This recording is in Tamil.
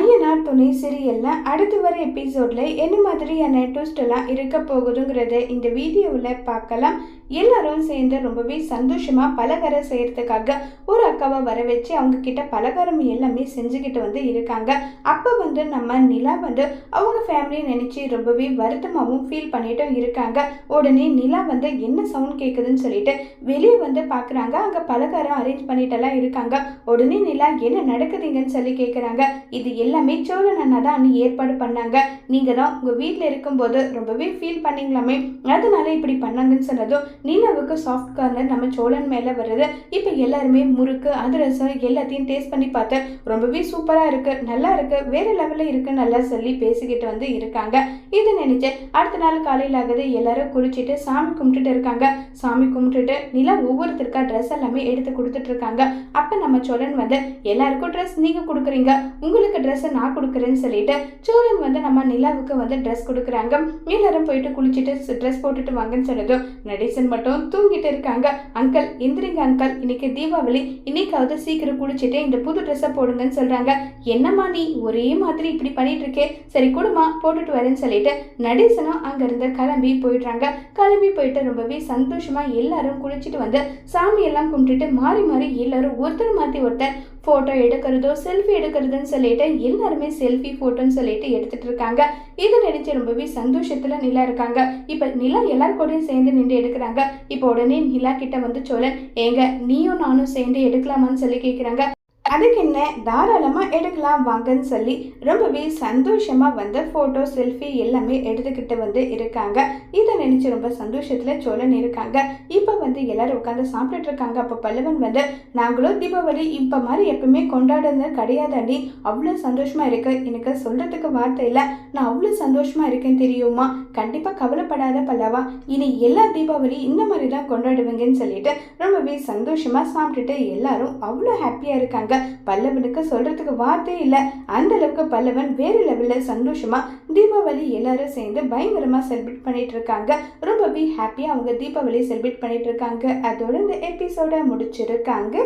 ஐயனார் துணை சிறியல்ல அடுத்து வர எபிசோட்ல என்ன மாதிரியான ட்விஸ்ட் எல்லாம் இருக்க போகுதுங்கிறத இந்த வீடியோவில் பார்க்கலாம். எல்லாரும் சேர்ந்து ரொம்பவே சந்தோஷமா பலகாரம் செய்யறதுக்காக ஒரு அக்காவை வர வச்சு அவங்க கிட்ட பலகாரம் எல்லாமே செஞ்சுக்கிட்டு வந்து இருக்காங்க. அப்போ வந்து நம்ம நிலா வந்து அவங்க ஃபேமிலியை நினைச்சு ரொம்பவே வருத்தமாகவும் ஃபீல் பண்ணிட்டும் இருக்காங்க. உடனே நிலா வந்து என்ன சவுண்ட் கேட்குதுன்னு சொல்லிட்டு வெளியே வந்து பார்க்குறாங்க அங்கே பலகாரம் அரேஞ்ச் பண்ணிட்டெல்லாம் இருக்காங்க. உடனே நிலா என்ன நடக்குதுங்கன்னு சொல்லி கேட்குறாங்க இது எல்லாமே சோழன் அண்ணா தான் அன்னி ஏற்பாடு பண்ணாங்க. நீங்கள் தான் உங்கள் வீட்டில் இருக்கும்போது ரொம்பவே ஃபீல் பண்ணீங்களாமே. அதனால இப்படி பண்ணாங்கன்னு சொன்னதும் நிலாவுக்கு சாஃப்ட் கார்னர் நம்ம சோழன் மேலே வருது. இப்போ எல்லாருமே முறுக்கு அதிரசம் எல்லாத்தையும் டேஸ்ட் பண்ணி பார்த்து ரொம்பவே சூப்பராக இருக்குது நல்லா இருக்குது வேறு லெவலில் இருக்குன்னு நல்லா சொல்லி பேசிக்கிட்டு வந்து இருக்காங்க. இதை நினைச்சு அடுத்த நாள் காலையில் ஆகுது எல்லாரும் குளிச்சுட்டு சாமி கும்பிட்டுட்டு இருக்காங்க. சாமி கும்பிட்டுட்டு நிலா ஒவ்வொருத்தருக்கா ட்ரெஸ் எல்லாமே எடுத்து கொடுத்துட்டு இருக்காங்க. அப்போ நம்ம சோழன் வந்து எல்லாருக்கும் ட்ரெஸ் நீங்கள் கொடுக்குறீங்க. உங்களுக்கு ட்ரெஸ்ஸை நான் கொடுக்குறேன்னு சொல்லிட்டு சூரியன் வந்து நம்ம நிலாவுக்கு வந்து ட்ரெஸ் கொடுக்குறாங்க. எல்லாரும் போயிட்டு குளிச்சுட்டு ட்ரெஸ் போட்டுட்டு வாங்கன்னு சொன்னதும் நடேசன் மட்டும் தூங்கிட்டு இருக்காங்க. அங்கிள் எந்திரிங்க அங்கிள். இன்னைக்கு தீபாவளி. இன்னைக்காவது சீக்கிரம் குளிச்சுட்டு இந்த புது ட்ரெஸ்ஸை போடுங்கன்னு சொல்றாங்க. என்னம்மா நீ? ஒரே மாதிரி இப்படி பண்ணிட்டு இருக்கே. சரி கொடுமா போட்டுட்டு வரேன்னு சொல்லிட்டு நடேசனும் அங்கிருந்து கிளம்பி போயிடுறாங்க. கிளம்பி போயிட்டு ரொம்பவே சந்தோஷமா எல்லாரும் குளிச்சுட்டு வந்து சாமி எல்லாம் கும்பிட்டுட்டு மாறி மாறி எல்லாரும் ஒருத்தர் மாத்தி ஒருத்தர் ஃபோட்டோ எடுக்கிறதோ செல்ஃபி எடுக்கிறதுன்னு சொல்லிட்டு எல்லாருமே செல்ஃபி ஃபோட்டோன்னு சொல்லிட்டு எடுத்துட்டு இருக்காங்க. இதை நினைச்சு ரொம்பவே சந்தோஷத்துல நிலா இருக்காங்க. இப்போ நிலா எல்லார் கூடயும் சேர்ந்து நின்று எடுக்கிறாங்க. இப்போ உடனே நிலா கிட்ட வந்து சோழன் ஏங்க நீயும் நானும் சேர்ந்து எடுக்கலாமான்னு சொல்லி கேட்குறாங்க அதுக்கு என்ன தாராளமாக எடுக்கலாம் வாங்கன்னு சொல்லி ரொம்பவே சந்தோஷமாக வந்து ஃபோட்டோ செல்ஃபி எல்லாமே எடுத்துக்கிட்டு வந்து இருக்காங்க. இதை நினச்சி ரொம்ப சந்தோஷத்தில் சோழன் இருக்காங்க. இப்போ வந்து எல்லாரும் உட்காந்து சாப்பிட்டுட்டு இருக்காங்க. அப்போ பல்லவன் வந்து நாங்களும் தீபாவளி இப்போ மாதிரி எப்பவுமே கொண்டாடுறது கிடையாதாண்டி அவ்வளோ சந்தோஷமாக இருக்கு. எனக்கு சொல்கிறதுக்கு வார்த்தை இல்லை. நான் அவ்வளோ சந்தோஷமாக இருக்கேன் தெரியுமா? கண்டிப்பாக கவலைப்படாத பல்லவா. இனி எல்லா தீபாவளி இந்த மாதிரி தான் கொண்டாடுவீங்கன்னு சொல்லிட்டு ரொம்பவே சந்தோஷமாக சாப்பிட்டுட்டு எல்லாரும் அவ்வளோ ஹாப்பியாக இருக்காங்க. பல்லவனுக்கு சொல்கிறதுக்கு வார்த்தையே இல்லை. அந்த அளவுக்கு பல்லவன் வேறு லெவலில் சந்தோஷமாக தீபாவளி எல்லாரும் சேர்ந்து பயங்கரமாக செலிப்ரேட் பண்ணிட்டு இருக்காங்க. ரொம்பவே ஹாப்பியாக அவங்க தீபாவளி செலிப்ரேட் பண்ணிட்டு இருக்காங்க. அதோட இந்த எபிசோட முடிச்சிருக்காங்க.